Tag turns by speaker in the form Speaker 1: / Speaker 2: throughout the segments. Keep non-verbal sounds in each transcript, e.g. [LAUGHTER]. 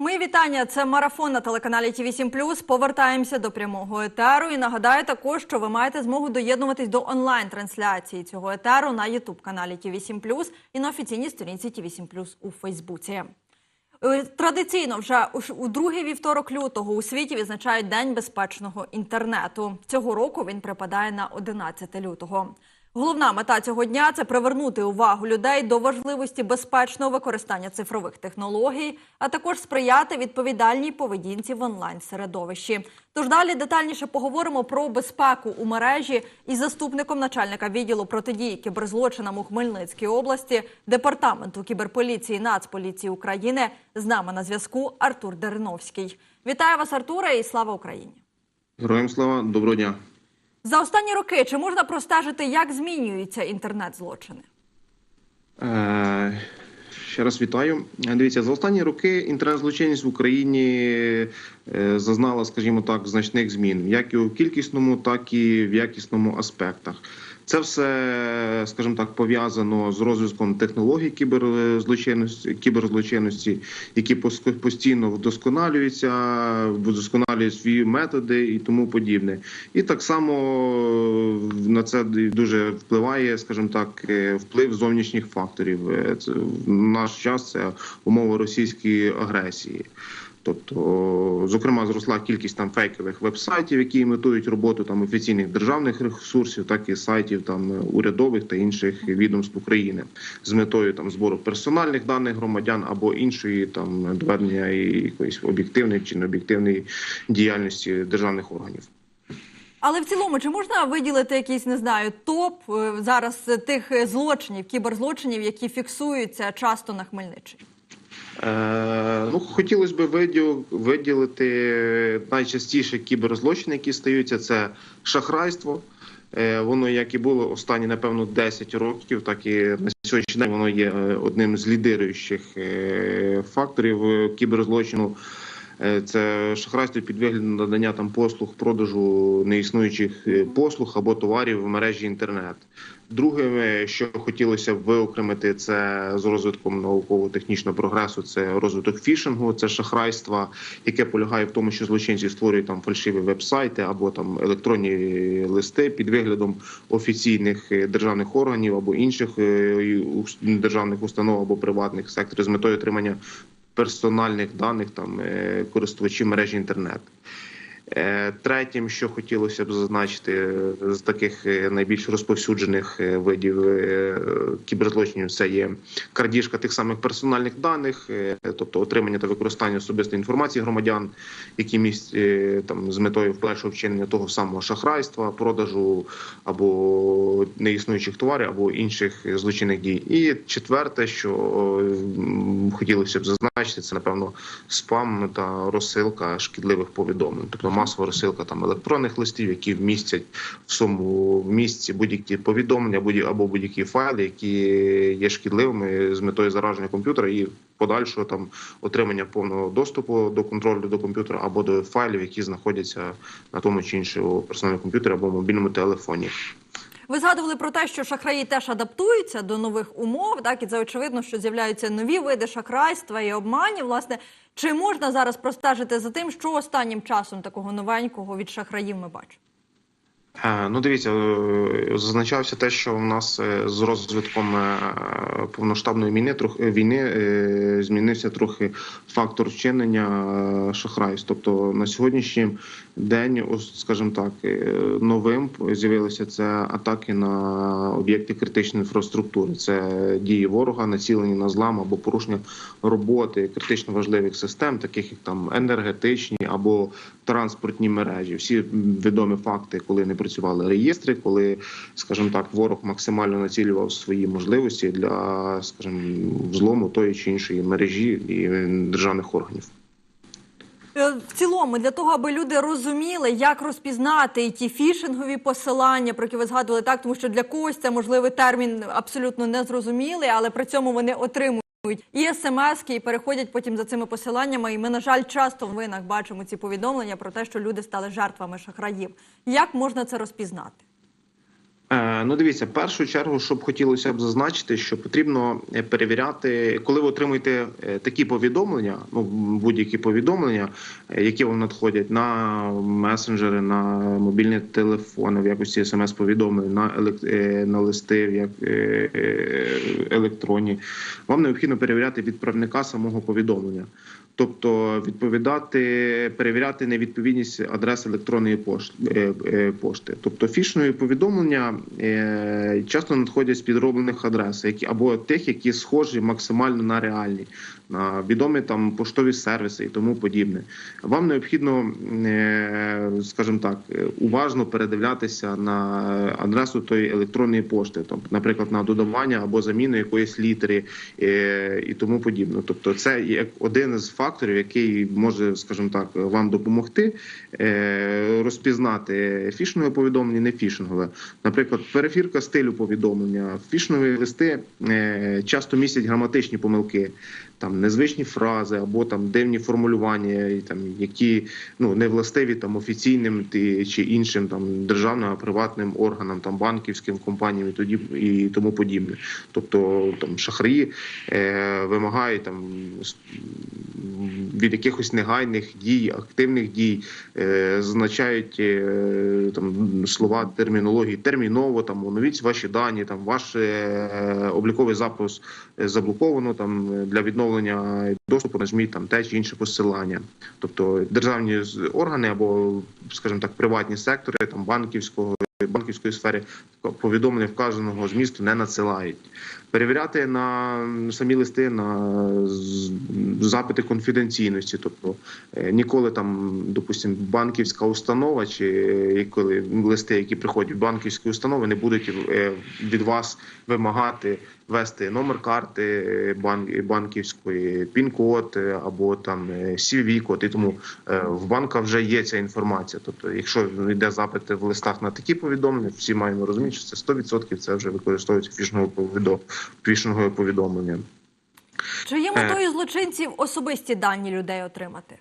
Speaker 1: Мої вітання. Це марафон на телеканалі ТВ 7 Повертаємося до прямого етеру. І нагадаю також, що ви маєте змогу доєднуватись до онлайн-трансляції цього етеру на Ютуб каналі ТВ 7 і на офіційній сторінці ТВ 7 у Фейсбуці. Е, Традиційно вже у другий вівторок лютого у світі відзначають День безпечного інтернету. Цього року він припадає на 11 лютого. Головна мета цього дня це привернути увагу людей до важливості безпечного використання цифрових технологій, а також сприяти відповідальній поведінці в онлайн середовищі. Тож далі детальніше поговоримо про безпеку у мережі із заступником начальника відділу протидії кіберзлочинам у Хмельницькій області департаменту кіберполіції Нацполіції України. З нами на зв'язку Артур Дериновський. Вітаю вас, Артуре, і слава Україні!
Speaker 2: Героям слава, доброго дня.
Speaker 1: За останні роки чи можна простежити, як змінюються інтернет-злочини?
Speaker 2: Е, ще раз вітаю. Дивіться, за останні роки інтернет-злочинність в Україні е, зазнала, скажімо так, значних змін, як і у кількісному, так і в якісному аспектах. Це все, скажімо так, пов'язано з розвитком технологій кіберзлочинності, кіберзлочинності, які пос- постійно вдосконалюються, вдосконалюють свої методи і тому подібне. І так само на це дуже впливає, скажімо так, е, вплив зовнішніх факторів. Е, Це в наш час це умови російської агресії. Тобто, зокрема, зросла кількість там фейкових веб-сайтів, які імітують роботу там офіційних державних ресурсів, так і сайтів там урядових та інших відомств України з метою там збору персональних даних громадян або іншої там доведення якоїсь об'єктивної чи необ'єктивної діяльності державних органів.
Speaker 1: Але в цілому, чи можна виділити якийсь, не знаю, топ е, зараз тих злочинів, кіберзлочинів, які фіксуються часто на Хмельниччині?
Speaker 2: Е, ну, хотілося б виділ- виділити найчастіше кіберзлочини, які стаються, це шахрайство. Е, Воно як і було останні, напевно, 10 років, так і на сьогоднішній день воно є е, одним з лідируючих факторів кіберзлочину. Е, Це шахрайство під виглядом надання там послуг, продажу неіснуючих е, послуг або товарів в мережі інтернет. Друге, е, що хотілося б виокремити, це з розвитком науково-технічного прогресу. Це розвиток фішингу, це шахрайство, яке полягає в тому, що злочинці створюють там фальшиві веб-сайти або там електронні листи під виглядом офіційних державних органів або інших державних установ або приватних секторів з метою отримання персональних даних там е, користувачів мережі інтернет. Е, Третім, що хотілося б зазначити е, з таких е, найбільш розповсюджених видів кіберзлочинів, це є крадіжка тих самих персональних даних, тобто отримання та використання особистої інформації громадян, які місць там з метою вперше вчинення того самого шахрайства, продажу або неіснуючих товарів, або інших злочинних дій. І четверте, що хотілося б зазначити, це напевно спам та розсилка шкідливих повідомлень, тобто масова розсилка там електронних листів, які вмістять в своєму місці будь-які повідомлення, будь або будь-які файли, які є шкідливими з метою зараження комп'ютера і подальшого там отримання повного доступу до контролю до комп'ютера або до файлів, які знаходяться на тому чи іншому персональному комп'ютері або мобільному телефоні.
Speaker 1: Ви згадували про те, що шахраї теж адаптуються до нових умов, так і це очевидно, що з'являються нові види шахрайства і обманів. Власне, чи можна зараз простежити за тим, що останнім часом такого новенького від шахраїв ми бачимо?
Speaker 2: Е, Ну, дивіться, е, зазначався те, що в нас е, з розвитком повноштабної війни трохи війни змінився трохи фактор вчинення шахрайств. Тобто на сьогоднішній день, скажімо так, е, новим з'явилися це атаки на об'єкти критичної інфраструктури. Це дії ворога, націлені на злам або порушення роботи критично важливих систем, таких як там енергетичні або транспортні мережі. Всі відомі факти, коли не працювали реєстри, коли, скажімо так, ворог максимально націлював свої можливості для, скажімо, взлому тої чи іншої мережі і державних органів.
Speaker 1: Е, В цілому, для того, аби люди розуміли, як розпізнати ті фішингові посилання, про які ви згадували, так тому що для когось це можливий термін абсолютно незрозумілий, але при цьому вони отримують і смски, і переходять потім за цими посиланнями. І ми, на жаль, часто в винах бачимо ці повідомлення про те, що люди стали жертвами шахраїв. Як можна це розпізнати?
Speaker 2: Е, Ну, дивіться, в першу чергу, щоб хотілося б зазначити, що потрібно е, перевіряти, коли ви отримуєте е, такі повідомлення, ну будь-які повідомлення, які вам надходять на месенджери, на мобільні телефони в якості смс-повідомлень, на елек... е, на листи в як електронні, вам необхідно перевіряти відправника самого повідомлення. Тобто відповідати, перевіряти невідповідність адрес електронної пошти, пошти. Тобто фішнові повідомлення часто надходять з підроблених адрес, які або тих, які схожі максимально на реальні, на відомі там поштові сервіси і тому подібне. Вам необхідно, е, скажімо так, е, уважно передивлятися на адресу тої електронної пошти, тобто, наприклад, на додавання або заміну якоїсь літери е, і тому подібне. Тобто, це як один з факторів, який може, скажімо так, вам допомогти е, розпізнати фішингове повідомлення, не фішингове. Наприклад, перефірка стилю повідомлення, фішингові листи е, часто містять граматичні помилки. Там незвичні фрази або там дивні формулювання, там які ну не властиві там офіційним чи іншим там державним, а приватним органам, там банківським компаніям і тоді і тому подібне. Тобто там шахраї е, вимагають там від якихось негайних дій, активних дій, е, зазначають е, там слова термінології терміново, там оновіть ваші дані, там ваш е, обліковий запис е, заблоковано там для відновлення доступу нажміть там те чи інше посилання. Тобто державні органи або, скажімо так, приватні сектори там банківського банківської сфери повідомлення вказаного змісту не надсилають. Перевіряти на самі листи на запити конфіденційності, тобто е, ніколи там, допустимо, банківська установа чи е, коли листи, які приходять в банківські установи, не будуть е, від вас вимагати ввести номер карти банк банківської, пін-код або там е, CVV-код. І тому в банка вже є ця інформація. Тобто, якщо йде запити в листах на такі повідомлення, всі маємо розуміти, що це 100% це вже використовується фішингове повідомлення. Фішингове повідомлення.
Speaker 1: Чи є метою злочинців особисті дані людей отримати?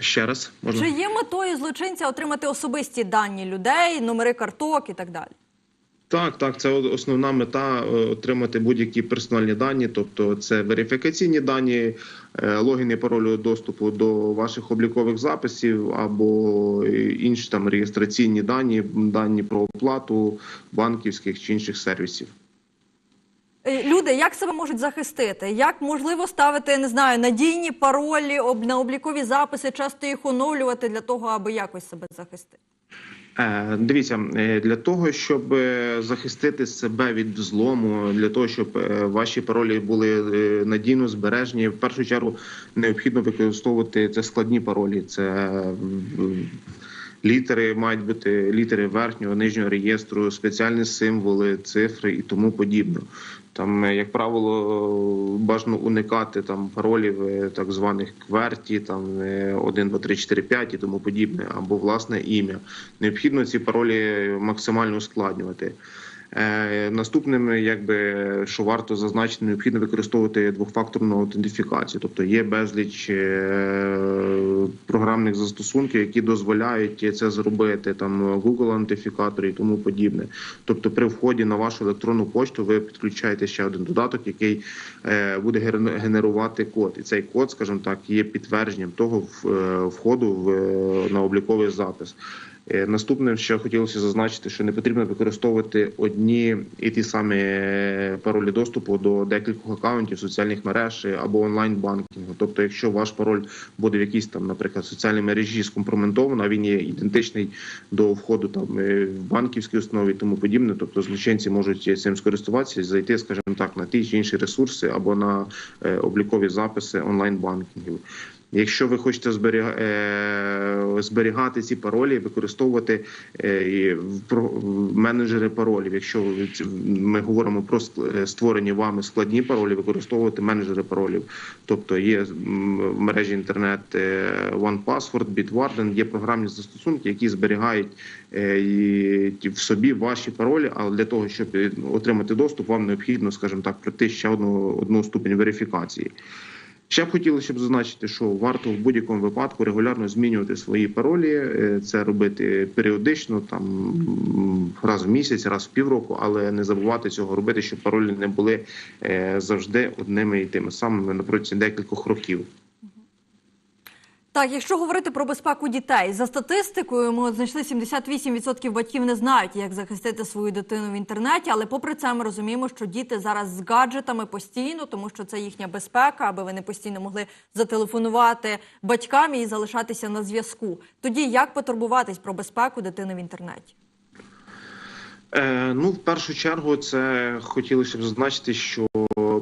Speaker 2: Ще раз можна
Speaker 1: Чи є метою злочинця отримати особисті дані людей, номери карток і так далі?
Speaker 2: Так, так, це основна мета е, отримати будь-які персональні дані, тобто це верифікаційні дані, е, логіни паролю доступу до ваших облікових записів або інші там реєстраційні дані, дані про оплату банківських чи інших сервісів.
Speaker 1: Е, Люди, як себе можуть захистити? Як можливо ставити, не знаю, надійні паролі об на облікові записи, часто їх оновлювати для того, аби якось себе захистити?
Speaker 2: Е, Дивіться, е, для того, щоб захистити себе від взлому, для того, щоб ваші паролі були надійно збережені, в першу чергу необхідно використовувати це складні паролі. Це літери мають бути літери верхнього, нижнього реєстру, спеціальні символи, цифри і тому подібне. Там, е, як правило, бажано уникати там паролів е, так званих кверті, там е, 1, 2, 3, 4, 5 і тому подібне, або власне ім'я. Необхідно ці паролі максимально ускладнювати. Е, Наступним, якби що варто зазначити, необхідно використовувати двохфакторну аутентифікацію. Тобто є безліч е, програмних застосунків, які дозволяють це зробити. Там Google аутентифікатор і тому подібне. Тобто, при вході на вашу електронну пошту ви підключаєте ще один додаток, який е, буде ген- генерувати код. І цей код, скажімо так, є підтвердженням того входу в на обліковий запис. Е, Наступним ще хотілося зазначити, що не потрібно використовувати одні і ті самі паролі доступу до декількох акаунтів соціальних мереж або онлайн банкінгу. Тобто, якщо ваш пароль буде в якійсь там, наприклад, соціальній мережі скомпрометовано, а він є ідентичний до входу там е, в банківські установи і тому подібне. Тобто злочинці можуть цим скористуватися, зайти, скажімо так, на ті чи інші ресурси або на е, облікові записи онлайн банкінгів. Якщо ви хочете е, зберігати ці паролі, використовувати е, менеджери паролів. Якщо ми говоримо про е, створені вами складні паролі, використовувати менеджери паролів. Тобто є в мережі інтернет OnePassword, Bitwarden, є програмні застосунки, які зберігають в собі ваші паролі. Але для того, щоб отримати доступ, вам необхідно, скажімо так, пройти ще одну одну ступень верифікації. Ще б хотілося б зазначити, що варто в будь-якому випадку регулярно змінювати свої паролі. Е, Це робити періодично, там раз в місяць, раз в півроку, але не забувати цього робити, щоб паролі не були е, завжди одними і тими самими на протязі декількох років.
Speaker 1: Так, якщо говорити про безпеку дітей, за статистикою ми от знайшли 78% батьків не знають, як захистити свою дитину в інтернеті. Але попри це, ми розуміємо, що діти зараз з гаджетами постійно, тому що це їхня безпека, аби вони постійно могли зателефонувати батькам і залишатися на зв'язку. Тоді як потурбуватись про безпеку дитини в інтернеті?
Speaker 2: Е, ну, в першу чергу, це хотілося б зазначити, що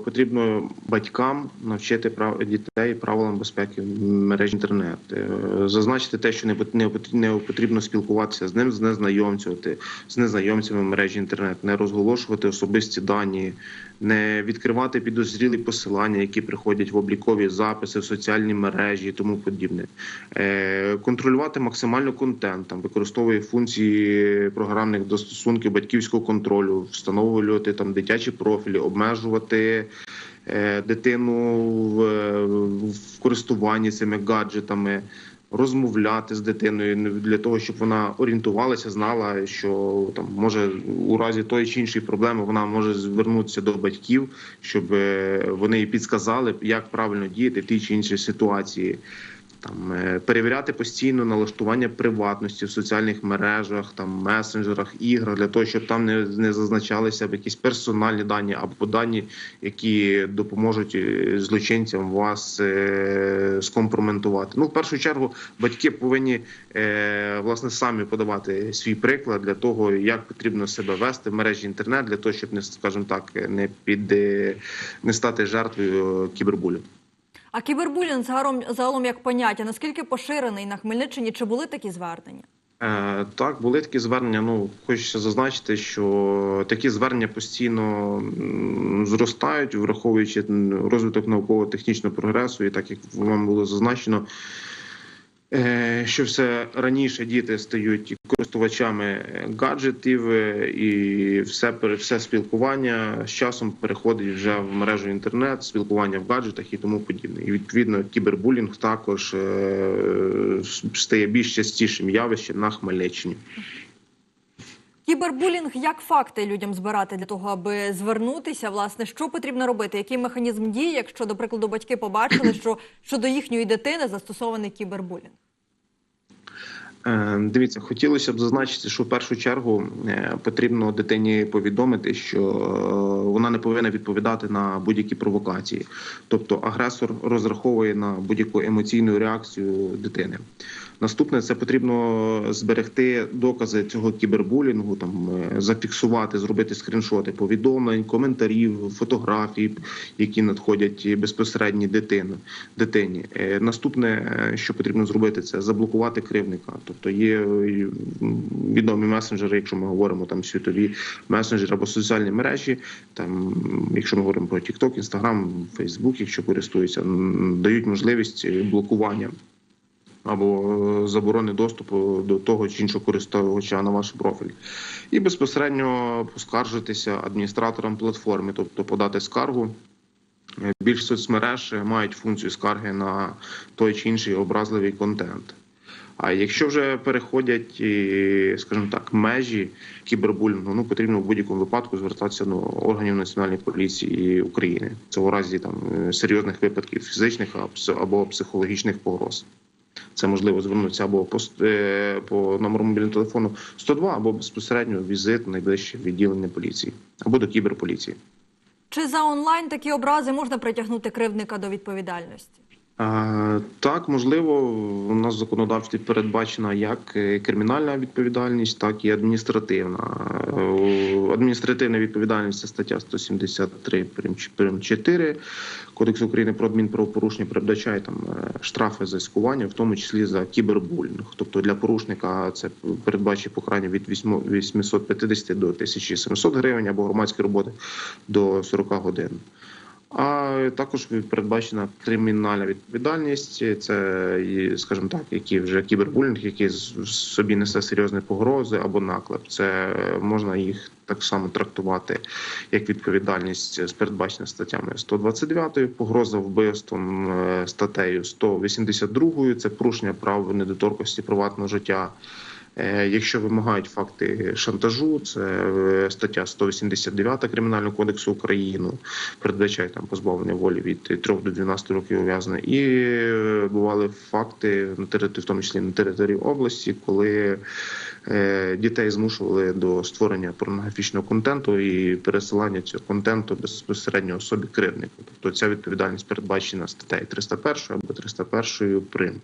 Speaker 2: потрібно батькам навчити дітей правилам безпеки в мережі інтернет. Е, Зазначити те, що не пот- не потрібно спілкуватися з ним, з незнайомцями, з незнайомцями мережі інтернет, не розголошувати особисті дані, не відкривати підозрілі посилання, які приходять в облікові записи в соціальні мережі і тому подібне. Е, Контролювати максимально контент, там використовує функції програмних застосунків батьківського контролю, встановлювати там дитячі профілі, обмежувати е, дитину в користуванні цими гаджетами. Розмовляти з дитиною для того, щоб вона орієнтувалася, знала, що там може у разі тої чи іншої проблеми вона може звернутися до батьків, щоб е, вони їй підсказали, як правильно діяти в тій чи іншій ситуації. Там е, перевіряти постійно налаштування приватності в соціальних мережах, там месенджерах, іграх для того, щоб там не, не зазначалися б якісь персональні дані або дані, які допоможуть е, злочинцям вас е, скомпроментувати. Ну, в першу чергу, батьки повинні е, власне самі подавати свій приклад для того, як потрібно себе вести в мережі інтернет, для того, щоб не скажімо так, не під е, не стати жертвою кібербулю.
Speaker 1: А кібербулінг загалом, загалом як поняття, наскільки поширений на Хмельниччині? Чи були такі звернення?
Speaker 2: Е, Так, були такі звернення. Ну хочеться зазначити, що такі звернення постійно зростають, враховуючи розвиток науково-технічного прогресу, і так як вам було зазначено. Е, Що все раніше діти стають користувачами гаджетів, е, і все все спілкування з часом переходить вже в мережу інтернет, спілкування в гаджетах і тому подібне. І відповідно кібербулінг також е, стає більш частішим явищем на Хмельниччині.
Speaker 1: Кібербулінг як факти людям збирати для того, аби звернутися? Власне, що потрібно робити? Який механізм дії, якщо, до прикладу, батьки побачили, [CLEARS THROAT] що щодо їхньої дитини застосований кібербулінг?
Speaker 2: Е, Дивіться, хотілося б зазначити, що в першу чергу е, потрібно дитині повідомити, що е, вона не повинна відповідати на будь-які провокації. Тобто агресор розраховує на будь-яку емоційну реакцію дитини. Наступне це потрібно зберегти докази цього кібербулінгу, там е, зафіксувати, зробити скріншоти повідомлень, коментарів, фотографій, які надходять безпосередньо дитину, дитині. Е, Наступне, е, що потрібно зробити, це заблокувати кривника. Тобто є відомі месенджери, якщо ми говоримо там світові месенджери або соціальні мережі, там якщо ми говоримо про TikTok, Instagram, Facebook, якщо користуються, дають можливість блокування або е, заборони доступу до того чи іншого користувача на ваш профіль, і безпосередньо поскаржитися адміністраторам платформи, тобто подати скаргу. Е, Більш соцмереж мають функцію скарги на той чи інший образливий контент. А якщо вже переходять, скажімо так, межі кібербулінгу, ну потрібно в будь-якому випадку звертатися до органів національної поліції України. Це у разі там е, серйозних випадків фізичних або психологічних погроз. Це можливо звернутися або по, е, по номеру мобільного телефону 102, або безпосередньо візит в найближче відділення поліції або до кіберполіції.
Speaker 1: Чи за онлайн такі образи можна притягнути кривдника до відповідальності?
Speaker 2: Так, можливо, у нас в законодавстві передбачена як е, кримінальна відповідальність, так і адміністративна. Е, Адміністративна відповідальність це стаття 173 прим. ч- прим. 4 Кодексу України про адмінправопорушення передбачає там е, штрафи за іскування, в тому числі за кібербулінг. Тобто для порушника це передбачить покарання від 8 850 до 1700 гривень або громадські роботи до 40 годин. А також передбачена кримінальна відповідальність. Це, скажімо так, які вже кібербулінг, який в собі несе серйозні погрози або наклеп. Це можна їх так само трактувати як відповідальність з передбачена статтями 129 погроза вбивством е, статтею 182 це порушення прав недоторкості приватного життя. Е, Якщо вимагають факти шантажу, це е, стаття 189 Кримінального кодексу України, передбачає там позбавлення волі від 3 до 12 років ув'язнення. І е, бували факти на території, в тому числі на території області, коли дітей змушували до створення порнографічного контенту і пересилання цього контенту безпосередньо особі кривднику. Тобто ця відповідальність передбачена статтею 301 або 301 прим.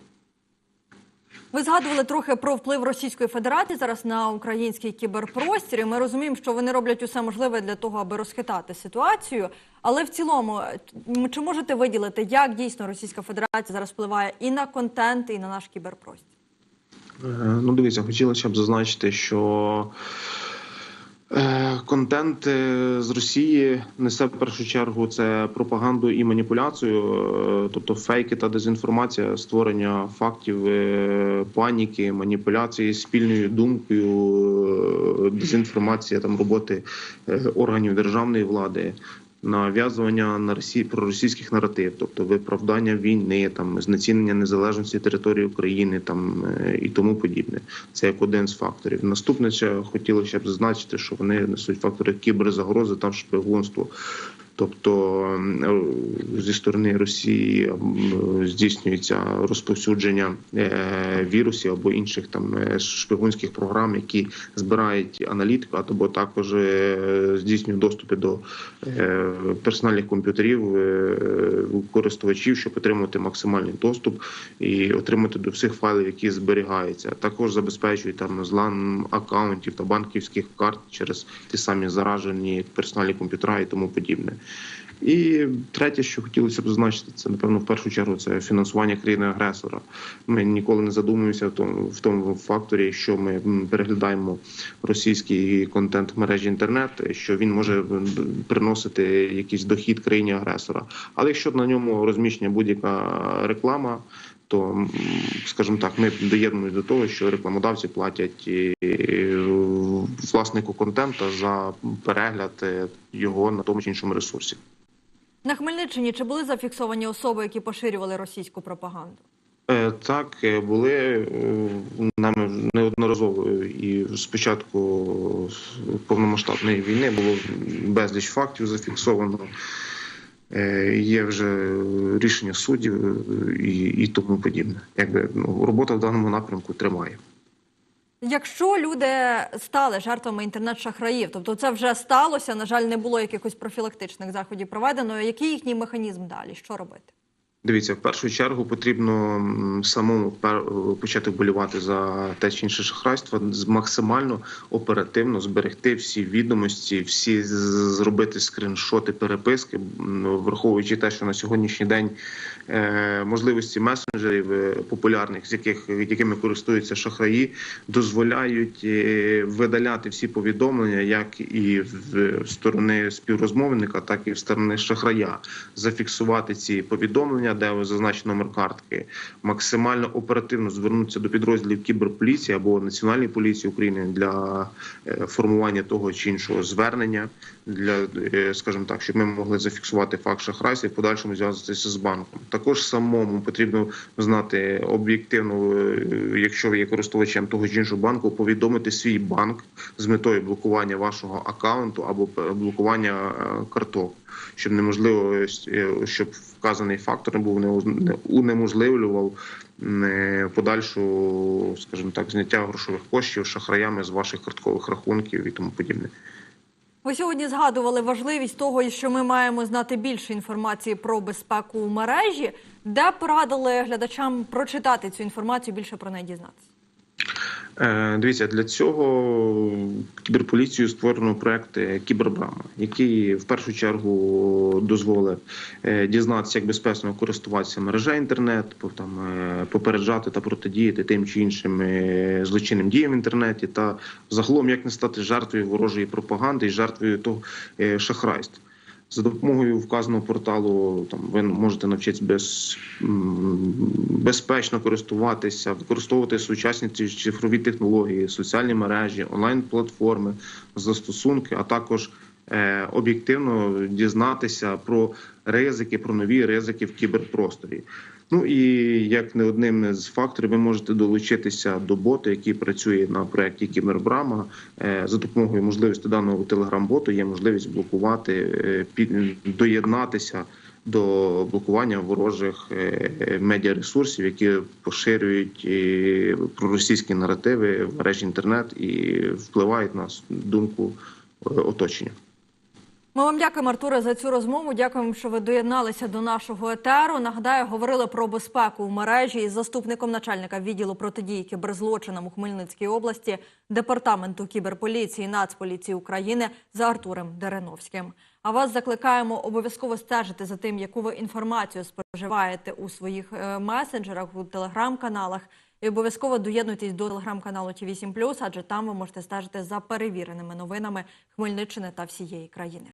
Speaker 1: Ви згадували трохи про вплив Російської Федерації зараз на український кіберпростір. І Ми розуміємо, що вони роблять усе можливе для того, аби розхитати ситуацію. Але в цілому, чи можете виділити, як дійсно Російська Федерація зараз впливає і на контент, і на наш кіберпростір?
Speaker 2: Е, Ну, дивіться, хотілося б зазначити, що контент е, з Росії несе в першу чергу це пропаганду і маніпуляцію, е, тобто фейки та дезінформація, створення фактів е, паніки, маніпуляції спільною думкою, е, дезінформація там роботи е, органів державної влади. Нав'язування на Росії проросійських наратив, тобто виправдання війни, там знецінення незалежності території України, там е, і тому подібне. Це як один з факторів. Наступне ще хотілося б зазначити, що вони несуть фактори кіберзагрози та шпигунство. Тобто зі сторони Росії здійснюється розповсюдження е, вірусів або інших там е, шпигунських програм, які збирають аналітику, або також е, здійснюють доступи до е, персональних комп'ютерів е, користувачів, щоб отримати максимальний доступ і отримати до всіх файлів, які зберігаються. Також забезпечують там злам акаунтів та банківських карт через ті самі заражені персональні комп'ютера і тому подібне. І третє, що хотілося б зазначити, це напевно в першу чергу це фінансування країни-агресора. Ми ніколи не задумуємося в тому в тому факторі, що ми переглядаємо російський контент в мережі інтернет, що він може приносити якийсь дохід країні-агресора. Але якщо на ньому розміщена будь-яка реклама. То, м, скажімо так, ми доєднуємося до того, що рекламодавці платять власнику контента за перегляд е, його на тому чи іншому ресурсі.
Speaker 1: На Хмельниччині чи були зафіксовані особи, які поширювали російську пропаганду?
Speaker 2: Е, Так, е, були нами неодноразово і спочатку повномасштабної війни було безліч фактів зафіксовано. Е, Є вже рішення суддів е, і, і тому подібне. Якби ну, робота в даному напрямку тримає.
Speaker 1: Якщо люди стали жертвами інтернет-шахраїв, тобто це вже сталося, на жаль, не було якихось профілактичних заходів проведено. Який їхній механізм далі? Що робити?
Speaker 2: Дивіться, в першу чергу потрібно самому пер- почати вболівати за те чи інше шахрайство, максимально оперативно зберегти всі відомості, всі зробити скріншоти переписки, враховуючи те, що на сьогоднішній день е, можливості месенджерів е, популярних, з яких якими користуються шахраї, дозволяють е, видаляти всі повідомлення, як і в сторони співрозмовника, так і в сторони шахрая, зафіксувати ці повідомлення, де зазначено номер картки, максимально оперативно звернутися до підрозділів кіберполіції або Національної поліції України для е, формування того чи іншого звернення, для е, скажімо так, щоб ми могли зафіксувати факт шахрайства і в подальшому зв'язатися з банком. Також самому потрібно знати об'єктивно, е, якщо ви є користувачем того чи іншого банку, повідомити свій банк з метою блокування вашого акаунту або блокування карток, щоб неможливо е, щоб вказаний фактор не був не- не унеможливлював е, подальшу, скажімо так, зняття грошових коштів шахраями з ваших карткових рахунків і тому подібне.
Speaker 1: Ви сьогодні згадували важливість того, що ми маємо знати більше інформації про безпеку у мережі, де порадили глядачам прочитати цю інформацію, більше про неї дізнатися.
Speaker 2: Е, Дивіться, для цього кіберполіцією створено проект Кібербрама, який в першу чергу дозволить е, дізнатися, як безпечно користуватися мережею інтернет, там е, попереджати та протидіяти тим чи іншим злочинним діям в інтернеті, та загалом як не стати жертвою ворожої пропаганди і жертвою того шахрайства. За допомогою вказаного порталу там ви можете навчитися без, безпечно користуватися, використовувати сучасні цифрові технології, соціальні мережі, онлайн-платформи, застосунки, а також е, об'єктивно дізнатися про ризики, про нові ризики в кіберпросторі. Ну і як не одним з факторів, ви можете долучитися до боту, який працює на проєкті Кібербрама. Е, За допомогою можливості даного телеграм-боту є можливість блокувати, е, доєднатися до блокування ворожих е, медіаресурсів, які поширюють проросійські наративи в мережі інтернет і впливають на думку оточення.
Speaker 1: Ми вам дякуємо, Артуре, за цю розмову. Дякуємо, що ви доєдналися до нашого етеру. Нагадаю, говорили про безпеку в мережі із заступником начальника відділу протидії кіберзлочинам у Хмельницькій області департаменту кіберполіції Нацполіції України за Артурем Дереновським. А вас закликаємо обов'язково стежити за тим, яку ви інформацію споживаєте у своїх е, месенджерах, у телеграм-каналах. І обов'язково доєднуйтесь до телеграм-каналу Ті 8 адже там ви можете стежити за перевіреними новинами Хмельниччини та всієї країни.